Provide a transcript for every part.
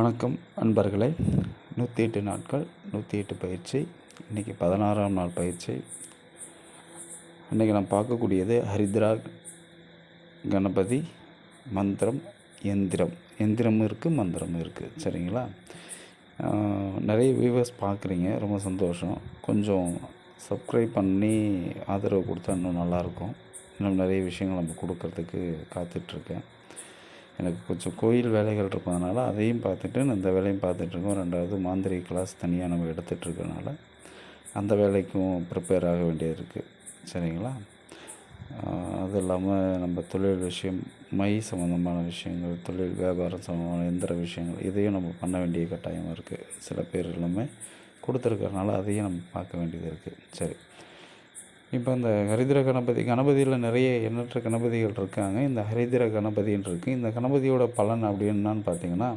வணக்கம் அன்பர்களே. நூற்றி எட்டு நாட்கள் நூற்றி எட்டு பயிற்சி இன்றைக்கி பதினாறாம் நாள் பயிற்சி. இன்றைக்கி நான் பார்க்கக்கூடியது ஹரித்ரா கணபதி மந்திரம் எந்திரம். எந்திரமும் இருக்குது மந்திரமும் இருக்குது சரிங்களா? நிறைய வியூவர்ஸ் பார்க்குறீங்க ரொம்ப சந்தோஷம். கொஞ்சம் சப்ஸ்கிரைப் பண்ணி ஆதரவு கொடுத்தா இன்னும் நல்லாயிருக்கும். இன்னும் நிறைய விஷயங்கள் நம்ம கொடுக்கறதுக்கு காத்துட்ருக்கேன். எனக்கு கொஞ்சம் கோயில் வேலைகள் இருப்பதனால அதையும் பார்த்துட்டு நான் இந்த வேலையும் பார்த்துட்ருக்கோம் ரெண்டாவது மாந்திரிக கிளாஸ் தனியாக நம்ம எடுத்துகிட்ருக்கனால அந்த வேலைக்கும் ப்ரிப்பேர் ஆக வேண்டியது இருக்குது சரிங்களா அது இல்லாமல் நம்ம தொழில் விஷயம் மை சம்மந்தமான விஷயங்கள் தொழில் வியாபாரம் சம்மந்தமான எந்திர விஷயங்கள் இதையும் நம்ம பண்ண வேண்டிய கட்டாயம் இருக்குது சில பேர் எல்லாமே கொடுத்துருக்கறனால அதையும் நம்ம பார்க்க வேண்டியது இருக்குது சரி. இப்போ இந்த ஹரிதிர கணபதி கணபதியில் நிறைய எண்ணற்ற கணபதிகள் இருக்காங்க. இந்த ஹரிதிர கணபதின்னு இருக்குது இந்த கணபதியோட பலன் அப்படி என்னன்னு பார்த்தீங்கன்னா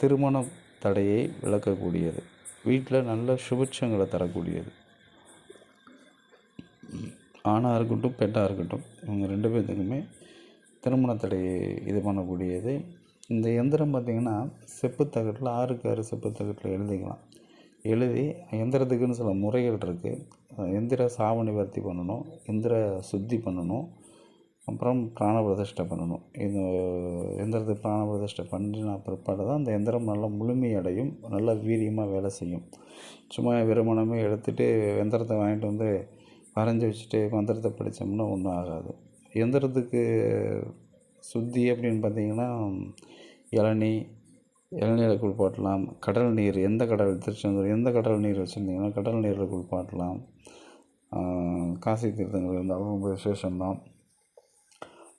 திருமண தடையை விளக்கக்கூடியது வீட்டில் நல்ல சுபிட்சங்களை தரக்கூடியது. ஆணாக இருக்கட்டும் பெண்ணாக இருக்கட்டும் இவங்க ரெண்டு பேர்த்துக்குமே திருமண தடையை இது பண்ணக்கூடியது. இந்த எந்திரம் பார்த்திங்கன்னா செப்பு தகட்டில் ஆறுக்கு ஆறு செப்பு தகட்டில் எழுதிக்கலாம். எழுதி எந்திரத்துக்குன்னு சில முறைகள் இருக்குது எந்திர சாவணி நிவர்த்தி பண்ணணும் எந்திர சுத்தி பண்ணணும் அப்புறம் பிராண பிரதிஷ்டை பண்ணணும். இது எந்திரத்துக்கு பிராண பிரதிஷ்டை பண்ணின பிற்பாடு தான் அந்த எந்திரம் நல்லா முழுமையடையும் நல்லா வீரியமாக வேலை செய்யும். சும்மா வெறுமனமே எடுத்துகிட்டு எந்திரத்தை வாங்கிட்டு வந்து வரைஞ்சி வச்சுட்டு மந்திரத்தை படித்தோம்னா ஒன்றும் ஆகாது. எந்திரத்துக்கு சுத்தி அப்படின்னு பார்த்தீங்கன்னா இளநீ இளநீரில் குளிப்பாட்டலாம் கடல் நீர் எந்த கடல் திருச்செந்தூர் எந்த கடல் நீர் வச்சுருந்தீங்கன்னா கடல் நீரில் குளிப்பாட்டலாம் காசி தீர்த்தங்கள் இருந்தாலும் ரொம்ப விசேஷம்தான்.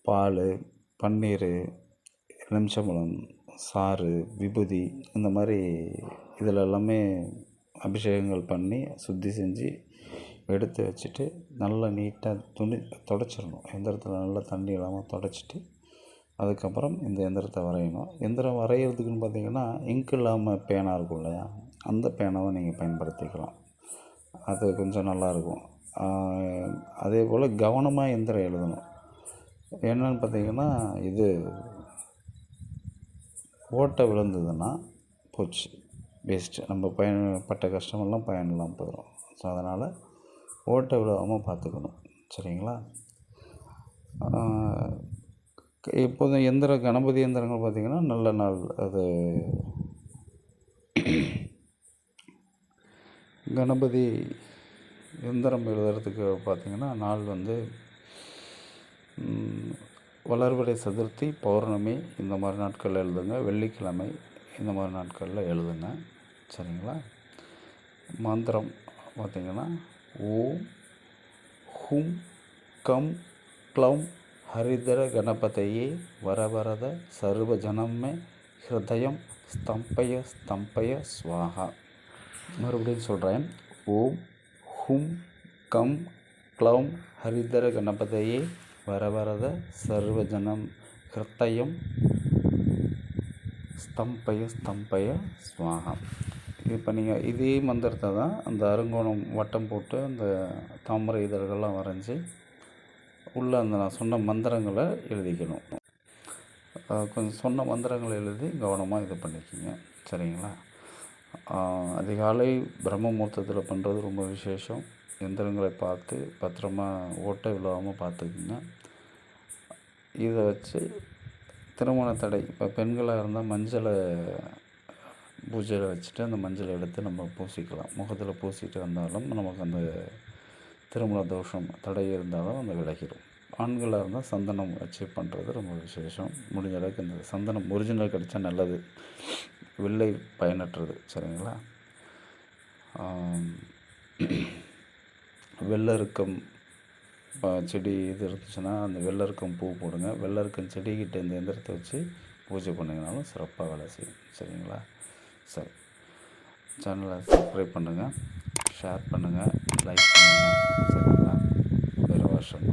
பால் பன்னீர் எலுமிச்சம்பழம் சாறு விபூதி இந்த மாதிரி இதில் எல்லாமே அபிஷேகங்கள் பண்ணி சுத்தி செஞ்சு எடுத்து வச்சுட்டு நல்லா நீட்டாக துணி தொடச்சிடணும். எந்திரத்தில் நல்லா தண்ணி இல்லாமல் தொடச்சிட்டு அதுக்கப்புறம் இந்த எந்திரத்தை வரையணும். எந்திரம் வரைகிறதுக்குன்னு பார்த்தீங்கன்னா இங்க் இல்லாமல் பேனா இருக்கும் இல்லையா? அந்த பேனாவை நீங்கள் பயன்படுத்திக்கலாம். அது கொஞ்சம் நல்லாயிருக்கும் அதே போல் கவனமாக எந்திரம் எழுதணும். என்னன்னு பார்த்தீங்கன்னா இது ஓட்டை விழுந்ததுன்னா போச்சு. வேஸ்ட்டு நம்ம பயன்பட்ட கஷ்டமெல்லாம் பயனெல்லாம் போயிடும். ஸோ அதனால் ஓட்டை விழாமல் பார்த்துக்கணும். சரிங்களா? எப்போதும் எந்திர கணபதி எந்திரங்கள் பார்த்திங்கன்னா நல்ல நாள். அது கணபதி எந்திரம் எழுதுறதுக்கு பார்த்திங்கன்னா நாள் வந்து வளர்வடை சதுர்த்தி பௌர்ணமி இந்த மாதிரி நாட்களில் எழுதுங்க. வெள்ளிக்கிழமை இந்த மாதிரி நாட்களில் எழுதுங்க. சரிங்களா? மந்திரம் பார்த்திங்கன்னா ஓம் ஹும் கம் க்ளம் ஹரிதர கணபதையே வரவரத சர்வஜனமே ஹிருதயம் ஸ்தம்பய ஸ்தம்பய ஸ்வாகா மறுபடியும் சொல்கிறேன் ஓம் ஹும் கம் க்ளௌம் ஹரிதர கணபதையே வரவரத சர்வஜனம் ஹிருத்தயம் ஸ்தம்பய ஸ்தம்பய ஸ்வாகா இப்போ நீங்கள் இதே மந்திரத்தை தான் அந்த அருங்கோணம் வட்டம் போட்டு அந்த தாமரை இதழ்கள்லாம் வரைஞ்சி உள்ளே அந்த நான் சொன்ன மந்திரங்களை எழுதிக்கணும். கொஞ்சம் சொன்ன மந்திரங்களை எழுதி கவனமாக இது பண்ணிக்கிங்க. சரிங்களா? அதிகாலை பிரம்ம முகூர்த்தத்தில் பண்ணுறது ரொம்ப விசேஷம். எந்திரங்களை பார்த்து பத்திரமா ஓட்டை விழாமல் பார்த்துக்குங்க. இதை வச்சு திருமண தடை இப்போ பெண்களாக இருந்தால் மஞ்சளை பூஜையில் வச்சுட்டு அந்த மஞ்சளை எடுத்து நம்ம பூசிக்கலாம். முகத்தில் பூசிட்டு வந்தாலும் நமக்கு அந்த திருமண தோஷம் தடை இருந்தாலும் அந்த விலகிடும். ஆண்களாக இருந்தால் சந்தனம் வச்சு பண்ணுறது ரொம்ப விசேஷம். முடிஞ்ச அளவுக்கு இந்த சந்தனம் ஒரிஜினல் கிடைச்சா நல்லது. வில்லை பயனற்றது சரிங்களா? வெள்ளருக்கம் செடி இது இருந்துச்சுன்னா அந்த வெள்ளருக்கம் பூ போடுங்க. வெள்ளருக்கம் செடிக்கிட்ட இந்த எந்திரத்தை வச்சு பூஜை பண்ணிங்கனாலும் சிறப்பாக வேலை செய்யும் சரிங்களா? சரி. சேனலை சப்ஸ்கிரைப் பண்ணுங்கள் ஷேர் பண்ணுங்கள் லைக் பண்ணுங்கள் சரிங்களா? ஒரு வருஷம்.